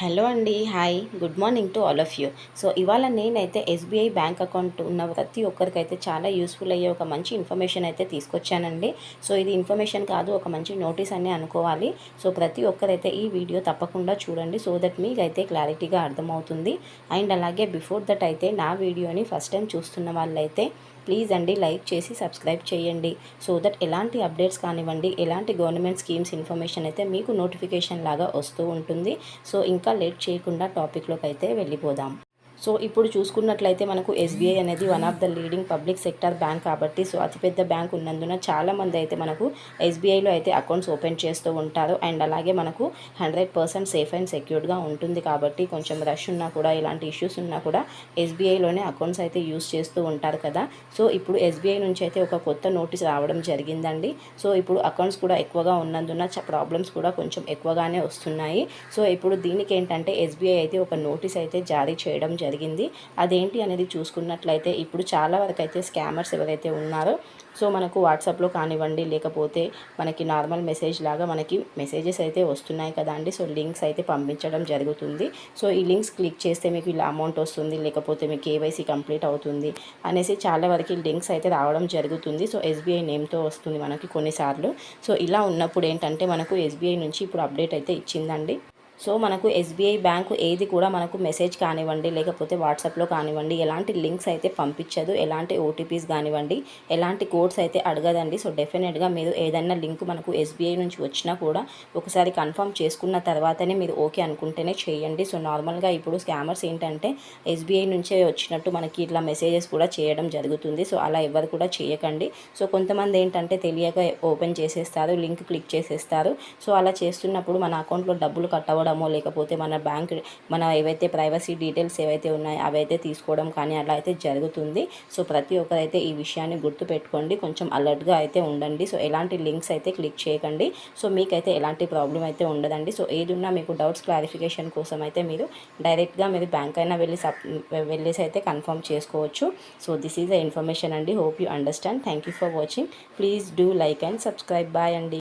Hello అండి hi good morning to all of you. So ఇవాళ నేనైతే ఎస్బీఐ బ్యాంక్ అకౌంట్ ఉన్న ప్రతి ఒక్కరికైతే చాలా యూస్ఫుల్ అయ్యే ఒక మంచి ఇన్ఫర్మేషన్ అయితే తీసుకొచ్చానండి. సో ఇది ఇన్ఫర్మేషన్ కాదు ఒక మంచి నోటీస్ అని అనుకోవాలి. సో ప్రతి ఒక్కరైతే ఈ వీడియో తప్పకుండా చూడండి సో దట్ మీకైతే క్లారిటీగా అర్థమవుతుంది. అండ్ అలాగే బిఫోర్ దట్ అయితే నా వీడియోని ఫస్ట్ టైం చూస్తున్న వాళ్ళైతే ప్లీజ్ అండి లైక్ చేసి సబ్స్క్రైబ్ చేయండి. సో దట్ ఎలాంటి అప్డేట్స్ కానివ్వండి ఎలాంటి గవర్నమెంట్ స్కీమ్స్ ఇన్ఫర్మేషన్ అయితే మీకు నోటిఫికేషన్ లాగా వస్తూ ఉంటుంది. సో ఇంకా లేట్ చేయకుండా టాపిక్లోకి అయితే వెళ్ళిపోదాం. సో ఇప్పుడు చూసుకున్నట్లయితే మనకు ఎస్బీఐ అనేది one of the leading public sector bank కాబట్టి సో అతిపెద్ద బ్యాంక్ ఉన్నందున చాలామంది అయితే మనకు ఎస్బీఐలో అయితే అకౌంట్స్ ఓపెన్ చేస్తూ ఉంటారు. అండ్ అలాగే మనకు హండ్రెడ్ పర్సెంట్ సేఫ్ అండ్ సెక్యూర్డ్గా ఉంటుంది కాబట్టి కొంచెం రష్ ఉన్నా కూడా ఇలాంటి ఇష్యూస్ ఉన్నా కూడా ఎస్బీఐలోనే అకౌంట్స్ అయితే యూస్ చేస్తూ ఉంటారు కదా. సో ఇప్పుడు ఎస్బీఐ నుంచి అయితే ఒక కొత్త నోటీస్ రావడం జరిగిందండి. సో ఇప్పుడు అకౌంట్స్ కూడా ఎక్కువగా ఉన్నందున ప్రాబ్లమ్స్ కూడా కొంచెం ఎక్కువగానే వస్తున్నాయి. సో ఇప్పుడు దీనికి ఏంటంటే ఎస్బీఐ అయితే ఒక నోటీస్ అయితే జారీ చేయడం జరిగింది జరిగింది. అదేంటి అనేది చూసుకున్నట్లయితే ఇప్పుడు చాలా వరకు అయితే స్కామర్స్ ఎవరైతే ఉన్నారో సో మనకు వాట్సాప్లో కానివ్వండి లేకపోతే మనకి నార్మల్ మెసేజ్ లాగా మనకి మెసేజెస్ అయితే వస్తున్నాయి కదా అండి. సో లింక్స్ అయితే పంపించడం జరుగుతుంది. సో ఈ లింక్స్ క్లిక్ చేస్తే మీకు ఇలా అమౌంట్ వస్తుంది లేకపోతే మీకు కేవైసీ కంప్లీట్ అవుతుంది అనేసి చాలా వరకు లింక్స్ అయితే రావడం జరుగుతుంది. సో ఎస్బీఐ నేమ్తో వస్తుంది మనకి కొన్నిసార్లు. సో ఇలా ఉన్నప్పుడు ఏంటంటే మనకు ఎస్బీఐ నుంచి ఇప్పుడు అప్డేట్ అయితే ఇచ్చిందండి. సో మనకు ఎస్బీఐ బ్యాంకు ఏది కూడా మనకు మెసేజ్ కానివ్వండి లేకపోతే వాట్సాప్లో కానివ్వండి ఎలాంటి లింక్స్ అయితే పంపించదు ఎలాంటి ఓటీపీస్ కానివ్వండి ఎలాంటి కోడ్స్ అయితే అడగదండి. సో డెఫినెట్గా మీరు ఏదైనా లింక్ మనకు ఎస్బీఐ నుంచి వచ్చినా కూడా ఒకసారి కన్ఫర్మ్ చేసుకున్న తర్వాతనే మీరు ఓకే అనుకుంటేనే చేయండి. సో నార్మల్గా ఇప్పుడు స్కామర్స్ ఏంటంటే ఎస్బీఐ నుంచే వచ్చినట్టు మనకి ఇట్లా మెసేజెస్ కూడా చేయడం జరుగుతుంది. సో అలా ఎవరు కూడా చేయకండి. సో కొంతమంది ఏంటంటే తెలియక ఓపెన్ చేసేస్తారు లింక్ క్లిక్ చేసేస్తారు. సో అలా చేస్తున్నప్పుడు మన అకౌంట్లో డబ్బులు కట్ అవ్వడం తీసుకోవడమో లేకపోతే మన బ్యాంక్ మన ఏవైతే ప్రైవసీ డీటెయిల్స్ ఏవైతే ఉన్నాయో అవైతే తీసుకోవడం కానీ అలా అయితే జరుగుతుంది. సో ప్రతి ఒక్కరైతే ఈ విషయాన్ని గుర్తుపెట్టుకోండి. కొంచెం అలర్ట్గా అయితే ఉండండి. సో ఎలాంటి లింక్స్ అయితే క్లిక్ చేయకండి. సో మీకైతే ఎలాంటి ప్రాబ్లం అయితే ఉండదండి. సో ఏది ఉన్నా మీకు డౌట్స్ క్లారిఫికేషన్ కోసం అయితే మీరు డైరెక్ట్గా మీరు బ్యాంక్ అయినా వెళ్ళి సబ్ వెళ్ళేసి అయితే కన్ఫర్మ్ చేసుకోవచ్చు. So this is the information అండి. Hope you understand. Thank you for watching. Please do like and subscribe. Bye అండి.